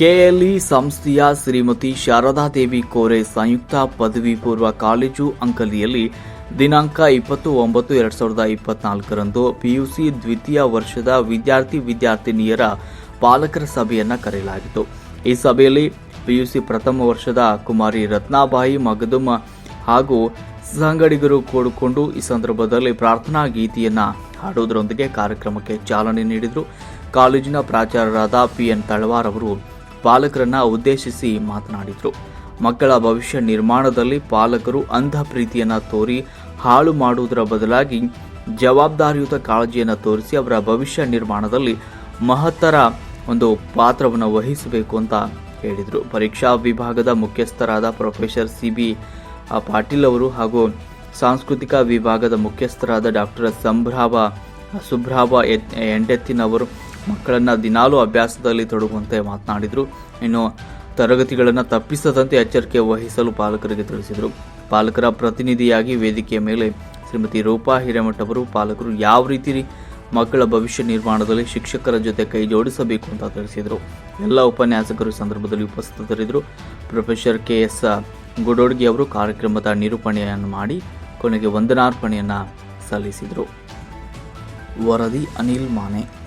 KLE ಸಂಸ್ಥೆಯ ಶ್ರೀಮತಿ ಶಾರದಾದೇವಿ ಕೋರೆ ಸಂಯುಕ್ತ ಪದವಿ ಪೂರ್ವ ಕಾಲೇಜು ಅಂಕಲಿಯಲ್ಲಿ ದಿನಾಂಕ ಇಪ್ಪತ್ತು ಒಂಬತ್ತು ಎರಡು ಸಾವಿರದ ಇಪ್ಪತ್ನಾಲ್ಕರಂದು ಪಿಯುಸಿ ದ್ವಿತೀಯ ವರ್ಷದ ವಿದ್ಯಾರ್ಥಿ ವಿದ್ಯಾರ್ಥಿನಿಯರ ಪಾಲಕರ ಸಭೆಯನ್ನು ಕರೆಯಲಾಗಿತ್ತು. ಈ ಸಭೆಯಲ್ಲಿ ಪಿಯುಸಿ ಪ್ರಥಮ ವರ್ಷದ ಕುಮಾರಿ ರತ್ನಾಬಾಯಿ, ಮಗದುಮ ಹಾಗೂ ಸಂಗಡಿಗರು ಕೂಡಿಕೊಂಡು ಈ ಸಂದರ್ಭದಲ್ಲಿ ಪ್ರಾರ್ಥನಾ ಗೀತೆಯನ್ನು ಹಾಡುವುದರೊಂದಿಗೆ ಕಾರ್ಯಕ್ರಮಕ್ಕೆ ಚಾಲನೆ ನೀಡಿದರು. ಕಾಲೇಜಿನ ಪ್ರಾಚಾರ್ಯರಾದ ಪಿ ಎನ್ ತಳವಾರ್ ಅವರು ಪಾಲಕರನ್ನ ಉದ್ದೇಶಿಸಿ ಮಾತನಾಡಿದರು. ಮಕ್ಕಳ ಭವಿಷ್ಯ ನಿರ್ಮಾಣದಲ್ಲಿ ಪಾಲಕರು ಅಂಧ ಪ್ರೀತಿಯನ್ನು ತೋರಿ ಹಾಳು ಮಾಡುವುದರ ಬದಲಾಗಿ ಜವಾಬ್ದಾರಿಯುತ ಕಾಳಜಿಯನ್ನು ತೋರಿಸಿ ಅವರ ಭವಿಷ್ಯ ನಿರ್ಮಾಣದಲ್ಲಿ ಮಹತ್ತರ ಒಂದು ಪಾತ್ರವನ್ನು ವಹಿಸಬೇಕು ಅಂತ ಹೇಳಿದರು. ಪರೀಕ್ಷಾ ವಿಭಾಗದ ಮುಖ್ಯಸ್ಥರಾದ ಪ್ರೊಫೆಸರ್ ಸಿ ಬಿ ಪಾಟೀಲ್ ಅವರು ಹಾಗೂ ಸಾಂಸ್ಕೃತಿಕ ವಿಭಾಗದ ಮುಖ್ಯಸ್ಥರಾದ ಡಾಕ್ಟರ್ ಸಂಭ್ರಾವ, ಸುಭ್ರಾವ ಎಂಡೆತ್ತಿನವರು ಮಕ್ಕಳನ್ನು ದಿನಾಲೂ ಅಭ್ಯಾಸದಲ್ಲಿ ತೊಡಗುವಂತೆ ಮಾತನಾಡಿದರು. ಇನ್ನು ತರಗತಿಗಳನ್ನು ತಪ್ಪಿಸದಂತೆ ಎಚ್ಚರಿಕೆ ವಹಿಸಲು ಪಾಲಕರಿಗೆ ತಿಳಿಸಿದರು. ಪಾಲಕರ ಪ್ರತಿನಿಧಿಯಾಗಿ ವೇದಿಕೆಯ ಮೇಲೆ ಶ್ರೀಮತಿ ರೂಪಾ ಹಿರೇಮಠ ಅವರು ಪಾಲಕರು ಯಾವ ರೀತಿ ಮಕ್ಕಳ ಭವಿಷ್ಯ ನಿರ್ಮಾಣದಲ್ಲಿ ಶಿಕ್ಷಕರ ಜೊತೆ ಕೈ ಜೋಡಿಸಬೇಕು ಅಂತ ತಿಳಿಸಿದರು. ಎಲ್ಲ ಉಪನ್ಯಾಸಕರು ಸಂದರ್ಭದಲ್ಲಿ ಉಪಸ್ಥಿತರಿದ್ದರು. ಪ್ರೊಫೆಸರ್ ಕೆ ಎಸ್ ಗುಡೋಡ್ಗಿ ಅವರು ಕಾರ್ಯಕ್ರಮದ ನಿರೂಪಣೆಯನ್ನು ಮಾಡಿ ಕೊನೆಗೆ ವಂದನಾರ್ಪಣೆಯನ್ನು ಸಲ್ಲಿಸಿದರು. ವರದಿ ಅನಿಲ್ ಮಾನೆ.